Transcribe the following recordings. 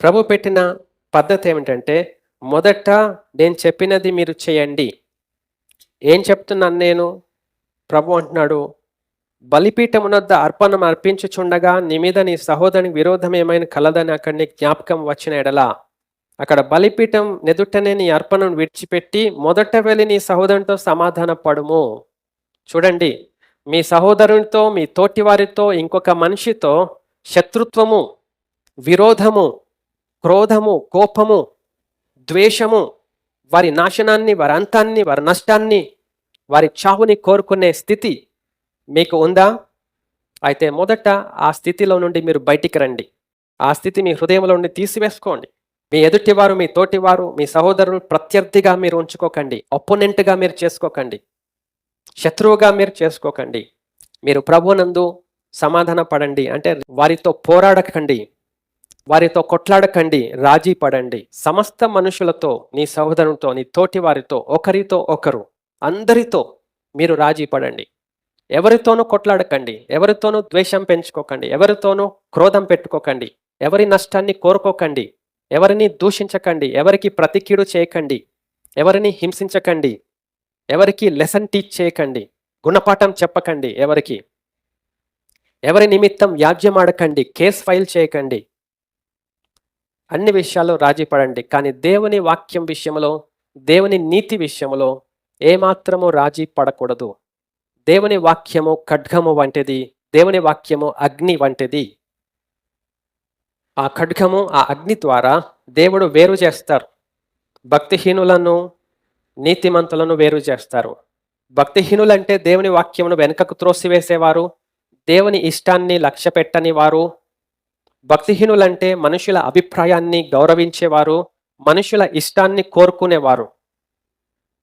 ప్రభు పెట్టిన పద్ధతి ఏమిటంటే మొదట నేను చెప్పినది మీరు చేయండి. ఏం చెప్తున్నాను నేను? ప్రభు అంటున్నాడు బలిపీఠమునొద్ద అర్పణం అర్పించుచుండగా నీ మీద నీ సహోదరుని విరోధం ఏమైనా కలదని అక్కడిని జ్ఞాపకం వచ్చిన ఎడలా. అక్కడ బలిపీఠం నెదుటనే నీ అర్పణను విడిచిపెట్టి మొదట వెళ్ళి నీ సహోదరునితో సమాధాన పడుము. చూడండి మీ సహోదరునితో మీ తోటి వారితో ఇంకొక మనిషితో శత్రుత్వము విరోధము క్రోధము కోపము ద్వేషము వారి నాశనాన్ని వారి అంతాన్ని వారి నష్టాన్ని వారి చావుని కోరుకునే స్థితి మీకు ఉందా? అయితే మొదట ఆ స్థితిలో నుండి మీరు బయటికి రండి. ఆ స్థితి మీ హృదయంలో నుండి తీసివేసుకోండి. మీ ఎదుటివారు మీ తోటివారు మీ సహోదరులు ప్రత్యర్థిగా మీరు ఉంచుకోకండి. ఒపోనెంట్గా మీరు చేసుకోకండి. శత్రువుగా మీరు చేసుకోకండి. మీరు ప్రభునందు సమాధాన పడండి అంటే వారితో పోరాడకండి. వారితో కొట్లాడకండి రాజీ పడండి. సమస్త మనుషులతో నీ సహోదరునితో నీ తోటి వారితో ఒకరితో ఒకరు అందరితో మీరు రాజీ పడండి. ఎవరితోనూ కొట్లాడకండి ఎవరితోనూ ద్వేషం పెంచుకోకండి ఎవరితోనూ క్రోధం పెట్టుకోకండి ఎవరి నష్టాన్ని కోరుకోకండి ఎవరిని దూషించకండి ఎవరికి ప్రతికీడు చేయకండి ఎవరిని హింసించకండి ఎవరికి లెసన్ టీచ్ చేయకండి గుణపాఠం చెప్పకండి ఎవరికి ఎవరి నిమిత్తం వ్యాజ్యమాడకండి కేస్ ఫైల్ చేయకండి అన్ని విషయాల్లో రాజీ పడండి. కానీ దేవుని వాక్యం విషయంలో దేవుని నీతి విషయంలో ఏమాత్రము రాజీ పడకూడదు. దేవుని వాక్యము ఖడ్గము వంటిది దేవుని వాక్యము అగ్ని వంటిది. ఆ ఖడ్గము ఆ అగ్ని ద్వారా దేవుడు వేరు చేస్తారు. భక్తిహీనులను నీతిమంతులను వేరు చేస్తారు. భక్తిహీనులంటే దేవుని వాక్యమును వెనుకకు త్రోసివేసేవారు దేవుని ఇష్టాన్ని లక్ష్య పెట్టని వారు భక్తిహీనులంటే మనుషుల అభిప్రాయాన్ని గౌరవించేవారు మనుషుల ఇష్టాన్ని కోరుకునేవారు.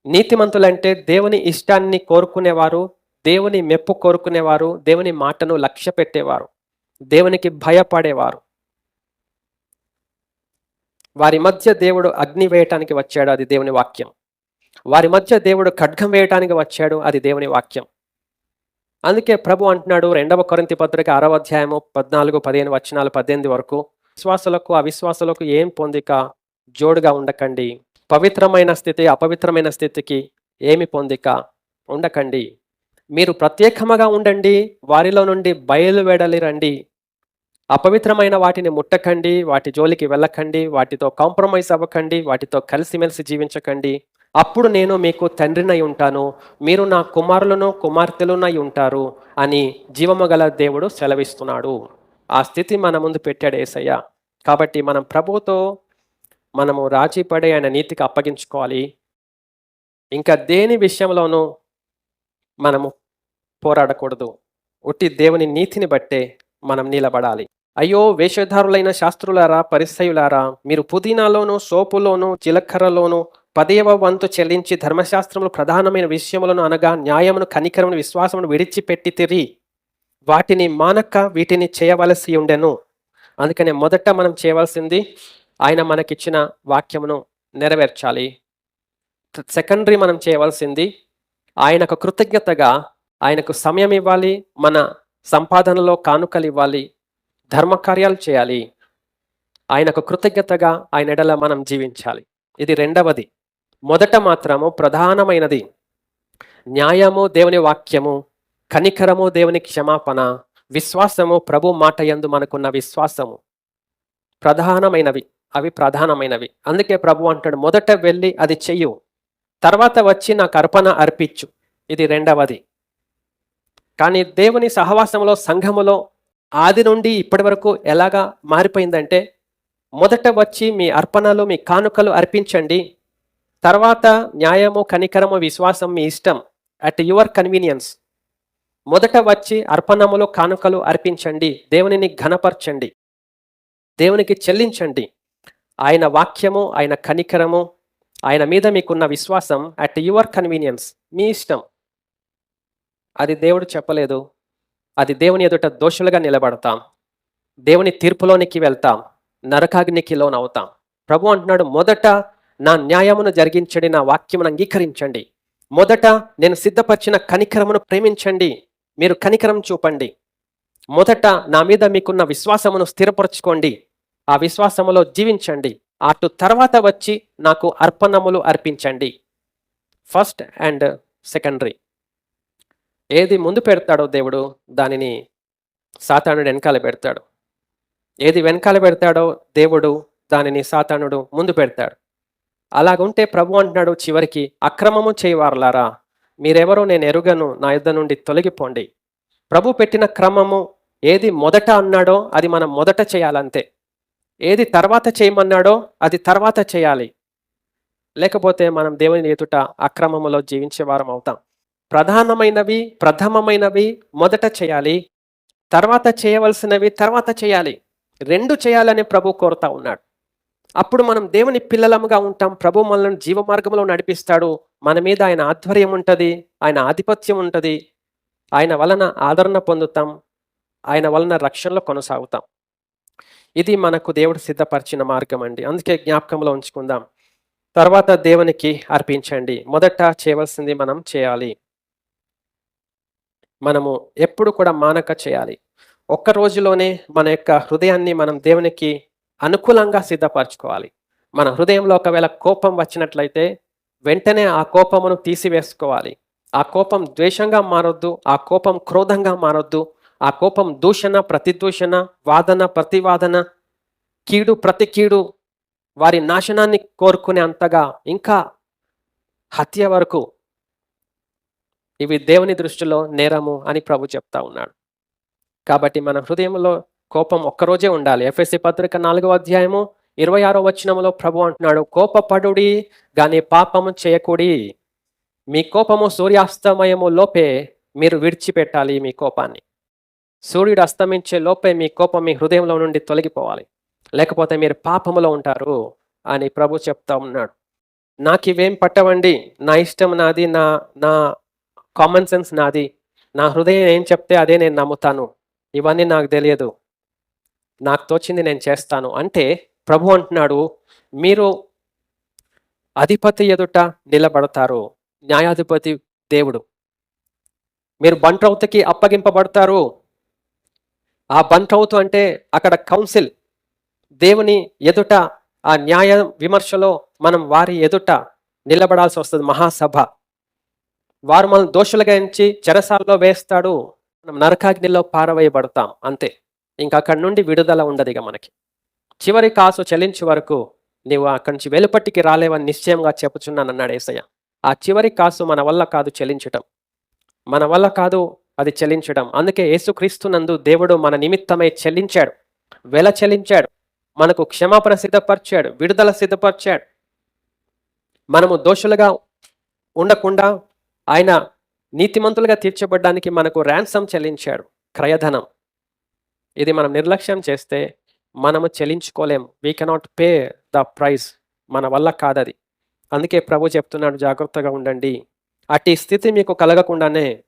నీతిమంతులంటే దేవుని ఇష్టాన్ని కోరుకునేవారు దేవుని మెప్పు కోరుకునేవారు దేవుని మాటను లక్ష్య పెట్టేవారు దేవునికి భయపడేవారు. వారి మధ్య దేవుడు అగ్ని వేయటానికి వచ్చాడు అది దేవుని వాక్యం. వారి మధ్య దేవుడు ఖడ్గం వేయటానికి వచ్చాడు అది దేవుని వాక్యం. అందుకే ప్రభు అంటున్నాడు రెండవ కొరింతి పత్రిక అరవ అధ్యాయము పద్నాలుగు పదిహేను వచనాలు పద్దెనిమిది వరకు విశ్వాసులకు అవిశ్వాసులకు ఏం పొందిక? జోడుగా ఉండకండి. పవిత్రమైన స్థితి అపవిత్రమైన స్థితికి ఏమి పొందిక? ఉండకండి. మీరు ప్రత్యేకముగా ఉండండి వారిలో నుండి బయలువెడలి రండి అపవిత్రమైన వాటిని ముట్టకండి వాటి జోలికి వెళ్ళకండి వాటితో కాంప్రమైజ్ అవ్వకండి వాటితో కలిసిమెలిసి జీవించకండి. అప్పుడు నేను మీకు తండ్రినై ఉంటాను. మీరు నా కుమారులను కుమార్తెలునై ఉంటారు అని జీవము గల దేవుడు సెలవిస్తున్నాడు. ఆ స్థితి మన ముందు పెట్టాడు ఏసయ్య. కాబట్టి మనం ప్రభుతో మనము రాజీ పడే ఆయన నీతికి అప్పగించుకోవాలి. ఇంకా దేని విషయంలోనూ మనము పోరాడకూడదు. ఉట్టి దేవుని నీతిని బట్టే మనం నిలబడాలి. అయ్యో వేషధారులైన శాస్త్రులారా పరిసయులారా మీరు పుదీనాలోను సోపులోను జీలకర్రలోను పదేవ వంతు చెల్లించి ధర్మశాస్త్రములు ప్రధానమైన విషయములను అనగా న్యాయమును కనికరమును విశ్వాసమును విడిచిపెట్టి తిరి వాటిని మానక వీటిని చేయవలసి ఉండెను. అందుకనే మొదట మనం చేయవలసింది ఆయన మనకిచ్చిన వాక్యమును నెరవేర్చాలి. సెకండరీ మనం చేయవలసింది ఆయనకు కృతజ్ఞతగా ఆయనకు సమయం ఇవ్వాలి మన సంపాదనలో కానుకలు ఇవ్వాలి ధర్మకార్యాలు చేయాలి. ఆయనకు కృతజ్ఞతగా ఆయన ఎడల మనం జీవించాలి. ఇది రెండవది. మొదట మాత్రము ప్రధానమైనది. న్యాయము దేవుని వాక్యము కనికరము దేవుని క్షమాపణ విశ్వాసము ప్రభు మాట యందు మనకున్న విశ్వాసము. ప్రధానమైనవి అవి ప్రధానమైనవి. అందుకే ప్రభు అంటాడు మొదట వెళ్ళి అది చెయ్యు తర్వాత వచ్చి నాకు అర్పణ అర్పించు. ఇది రెండవది. కానీ దేవుని సహవాసంలో సంఘములో ఆది నుండి ఇప్పటి వరకు ఎలాగా మారిపోయిందంటే మొదట వచ్చి మీ అర్పణలు మీ కానుకలు అర్పించండి తర్వాత న్యాయము కనికరము విశ్వాసం మీ ఇష్టం అట్ యువర్ కన్వీనియన్స్. మొదట వచ్చి అర్పణములు కానుకలు అర్పించండి. దేవునిని ఘనపరచండి. దేవునికి చెల్లించండి. ఆయన వాక్యము ఆయన కనికరము ఆయన మీద మీకున్న విశ్వాసం అట్ యువర్ కన్వీనియన్స్. మీ ఇష్టం. అది దేవుడు చెప్పలేదు. అది దేవుని ఎదుట దోషులుగా నిలబడతాం. దేవుని తీర్పులోనికి వెళ్తాం. నరకాగ్నికి లోనవుతాం. ప్రభు అంటున్నాడు మొదట నా న్యాయమును జరిగించండి నా వాక్యమును అంగీకరించండి. మొదట నేను సిద్ధపరిచిన కనికరమును ప్రేమించండి మీరు కనికరం చూపండి. మొదట నా మీద మీకున్న విశ్వాసమును స్థిరపరచుకోండి ఆ విశ్వాసములో జీవించండి. అటు తర్వాత వచ్చి నాకు అర్పణములు అర్పించండి. First and secondary. ఏది ముందు పెడతాడో దేవుడు దానిని సాతానుడు వెనకాల పెడతాడు. ఏది వెనకాల పెడతాడో దేవుడు దానిని సాతానుడు ముందు పెడతాడు. అలాగుంటే ప్రభు అంటున్నాడు చివరికి అక్రమము చేయవారులారా? మీరెవరో నేను ఎరుగను నా యుద్ధ నుండి తొలగిపోండి. ప్రభు పెట్టిన క్రమము ఏది మొదట అన్నాడో అది మనం మొదట చేయాలంతే. ఏది తర్వాత చేయమన్నాడో అది తర్వాత చేయాలి. లేకపోతే మనం దేవుని ఎదుట అక్రమములో జీవించే వారం అవుతాం. ప్రధానమైనవి ప్రథమమైనవి మొదట చేయాలి తర్వాత చేయవలసినవి తర్వాత చేయాలి. రెండు చేయాలని ప్రభు కోరుతా ఉన్నాడు. అప్పుడు మనం దేవుని పిల్లలముగా ఉంటాం. ప్రభు మనల్ని జీవ మార్గంలో నడిపిస్తాడు. మన మీద ఆయన ఆధ్వర్యం ఉంటుంది. ఆయన ఆధిపత్యం ఉంటుంది. ఆయన వలన ఆదరణ పొందుతాం. ఆయన వలన రక్షణలో కొనసాగుతాం. ఇది మనకు దేవుడు సిద్ధపరిచిన మార్గం అండి. అందుకే జ్ఞాపకంలో ఉంచుకుందాం. తర్వాత దేవునికి అర్పించండి. మొదట చేయవలసింది మనం చేయాలి. మనము ఎప్పుడు కూడా మానక చేయాలి. ఒక్క రోజులోనే మన యొక్క హృదయాన్ని మనం దేవునికి అనుకూలంగా సిద్ధపరచుకోవాలి. మన హృదయంలో ఒకవేళ కోపం వచ్చినట్లయితే వెంటనే ఆ కోపమును తీసివేసుకోవాలి. ఆ కోపం ద్వేషంగా మారొద్దు ఆ కోపం క్రోధంగా మారొద్దు ఆ కోపం దూషణ ప్రతిదూషణ వాదన ప్రతివాదన కీడు ప్రతి కీడు వారి నాశనాన్ని కోరుకునే అంతగా ఇంకా హత్య వరకు ఇవి దేవుని దృష్టిలో నేరము అని ప్రభు చెప్తా ఉన్నాడు. కాబట్టి మన హృదయంలో కోపం ఒక్కరోజే ఉండాలి. ఎఫ్ఎస్సి పత్రిక నాలుగో అధ్యాయము ఇరవై ఆరో వచనములో ప్రభు అంటున్నాడు కోపపడుడి గాని పాపము చేయకుడి. మీ కోపము సూర్యాస్తమయము లోపే మీరు విడిచిపెట్టాలి మీ కోపాన్ని. సూర్యుడు అస్తమించే లోపే మీ కోపం మీ హృదయంలో నుండి తొలగిపోవాలి. లేకపోతే మీరు పాపములో ఉంటారు అని ప్రభు చెప్తా ఉన్నాడు. నాకు ఇవేం పట్టవండి? నా ఇష్టం నాది నా నా కామన్ సెన్స్ నాది. నా హృదయం ఏం చెప్తే అదే నేను నమ్ముతాను. ఇవన్నీ నాకు తెలియదు. నాకు తోచింది నేను చేస్తాను. అంటే ప్రభు అంటున్నాడు మీరు అధిపతి ఎదుట నిలబడతారు న్యాయాధిపతి దేవుడు. మీరు బంట్రౌతుకి అప్పగింపబడతారు. ఆ బంట్రౌతు అంటే అక్కడ కౌన్సిల్. దేవుని ఎదుట ఆ న్యాయ విమర్శలో మనం వారి ఎదుట నిలబడాల్సి వస్తుంది మహాసభ. వారు మనం దోషులుగా ఎంచి చెరసాల్లో వేస్తాడు. మనం నరకాగ్నిలో పారవేయబడతాం అంతే. ఇంకా అక్కడి నుండి విడుదల ఉండదు ఇక మనకి. చివరి కాసు చెల్లించే వరకు నీవు అక్కడి నుంచి వెలుపట్టికి రాలేవని నిశ్చయంగా చెప్పుచున్నాను అన్నాడు ఏసయ్య. ఆ చివరి కాసు మన వల్ల కాదు చెల్లించటం. మన వల్ల కాదు అది చెల్లించడం అందుకే యేసుక్రీస్తునందు దేవుడు మన నిమిత్తమై చెల్లించాడు. వెల చెల్లించాడు. మనకు క్షమాపణ సిద్ధపరిచాడు. విడుదల సిద్ధపరిచాడు. మనము దోషులుగా ఉండకుండా ఆయన నీతిమంతులుగా తీర్చబడ్డానికి మనకు ర్యాన్సమ్ చెల్లించాడు. క్రయధనం. ఇది మనం నిర్లక్ష్యం చేస్తే మనము చెల్లించుకోలేం. We cannot pay the price మన వల్ల కాదది. అందుకే ప్రభు చెప్తున్నాడు జాగ్రత్తగా ఉండండి. అట్టి స్థితి మీకు కలగకుండానే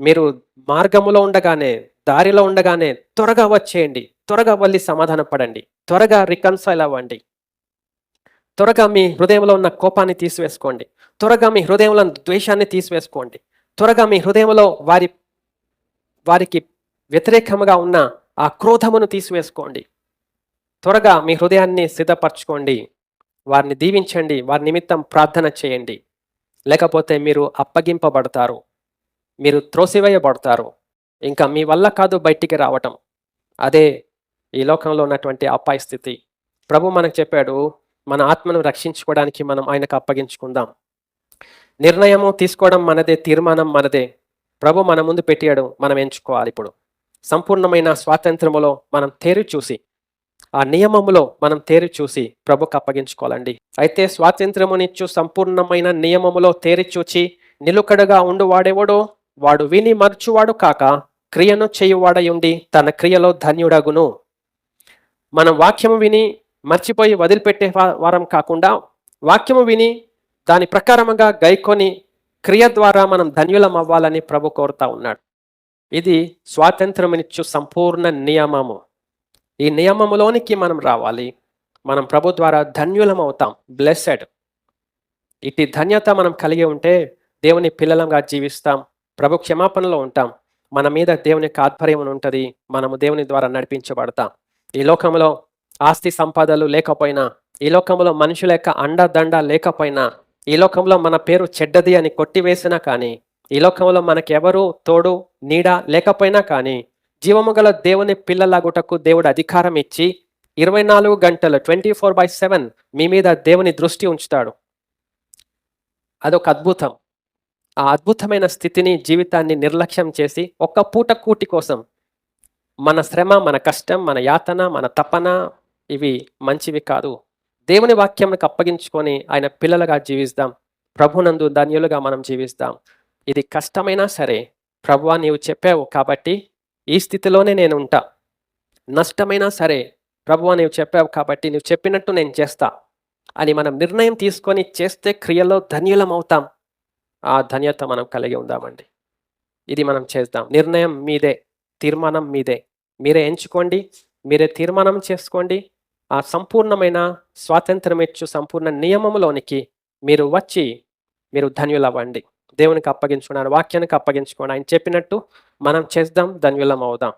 మీరు మార్గములో ఉండగానే దారిలో ఉండగానే త్వరగా వచ్చేయండి. త్వరగా వల్లి సమాధాన పడండి. త్వరగా రికన్సైల్ అవ్వండి. త్వరగా మీ హృదయంలో ఉన్న కోపాన్ని తీసివేసుకోండి. త్వరగా మీ హృదయంలో ద్వేషాన్ని తీసివేసుకోండి. త్వరగా మీ హృదయంలో వారి వారికి వ్యతిరేకంగా ఉన్న ఆ క్రోధమును తీసివేసుకోండి. త్వరగా మీ హృదయాన్ని సిద్ధపరచుకోండి. వారిని దీవించండి. వారి నిమిత్తం ప్రార్థన చేయండి. లేకపోతే మీరు అప్పగింపబడతారు. మీరు త్రోసివేయబడతారు. ఇంకా మీ వల్ల కాదు బయటికి రావటం. అదే ఈ లోకంలో ఉన్నటువంటి అపాయ స్థితి. ప్రభు మనకు చెప్పాడు మన ఆత్మను రక్షించుకోవడానికి మనం ఆయనకు అప్పగించుకుందాం. నిర్ణయము తీసుకోవడం మనదే తీర్మానం మనదే. ప్రభు మన ముందు పెట్టాడు మనం ఎంచుకోవాలి ఇప్పుడు. సంపూర్ణమైన స్వాతంత్రములో మనం తేరి చూసి ఆ నియమములో మనం తేరి చూసి ప్రభుకు అప్పగించుకోవాలండి. అయితే స్వాతంత్రమునిచ్చు సంపూర్ణమైన నియమములో తేరి చూచి నిలుకడగా ఉండువాడెవడో వాడు విని మర్చువాడు కాక క్రియను చేయువాడయుండి తన క్రియలో ధన్యుడగును. మనం వాక్యము విని మర్చిపోయి వదిలిపెట్టే వారం కాకుండా వాక్యము విని దాని ప్రకారముగా గైకొని క్రియ ద్వారా మనం ధన్యులం అవ్వాలని ప్రభు కోరుతా ఉన్నాడు. ఇది స్వాతంత్రమునిచ్చు సంపూర్ణ నియమము. ఈ నియమములోనికి మనం రావాలి. మనం ప్రభు ద్వారా ధన్యులం అవుతాం బ్లెస్సెడ్ ఇటు ధన్యత మనం కలిగి ఉంటే దేవుని పిల్లలంగా జీవిస్తాం. ప్రభు క్షమాపణలో ఉంటాం. మన మీద దేవుని యొక్క ఆధ్వర్యం ఉంటుంది. మనము దేవుని ద్వారా నడిపించబడతాం. ఈ లోకంలో ఆస్తి సంపదలు లేకపోయినా ఈ లోకంలో మనుషుల యొక్క అండదండ లేకపోయినా ఈ లోకంలో మన పేరు చెడ్డది అని కొట్టివేసినా కానీ ఈ లోకంలో మనకెవరు తోడు నీడ లేకపోయినా కానీ జీవము గల దేవుని పిల్లలాగుటకు దేవుడు అధికారం ఇచ్చి ఇరవై నాలుగు గంటలు ట్వంటీ ఫోర్ బై సెవెన్ మీ మీద దేవుని దృష్టి ఉంచుతాడు. అదొక అద్భుతం. ఆ అద్భుతమైన స్థితిని జీవితాన్ని నిర్లక్ష్యం చేసి ఒక్క పూట కూటి కోసం మన శ్రమ మన కష్టం మన యాతన మన తపన ఇవి మంచివి కాదు. దేవుని వాక్యంకి అప్పగించుకొని ఆయన పిల్లలుగా జీవిస్తాం. ప్రభునందు ధన్యులుగా మనం జీవిస్తాం. ఇది కష్టమైనా సరే ప్రభువా నీవు చెప్పావు కాబట్టి ఈ స్థితిలోనే నేను ఉంటా. నష్టమైనా సరే ప్రభువా నీవు చెప్పావు కాబట్టి నువ్వు చెప్పినట్టు నేను చేస్తా అని మనం నిర్ణయం తీసుకొని చేస్తే క్రియలో ధన్యులం అవుతాం. ఆ ధన్యత మనం కలిగి ఉందామండి. ఇది మనం చేద్దాం. నిర్ణయం మీదే తీర్మానం మీదే. మీరే ఎంచుకోండి మీరే తీర్మానం చేసుకోండి. ఆ సంపూర్ణమైన స్వాతంత్రం ఇచ్చు సంపూర్ణ నియమములోనికి మీరు వచ్చి మీరు ధన్యులవ్వండి. దేవునికి అప్పగించుకున్నాను వాక్యానికి అప్పగించుకోండి ఆయన చెప్పినట్టు మనం చేద్దాం ధన్యులం అవుదాం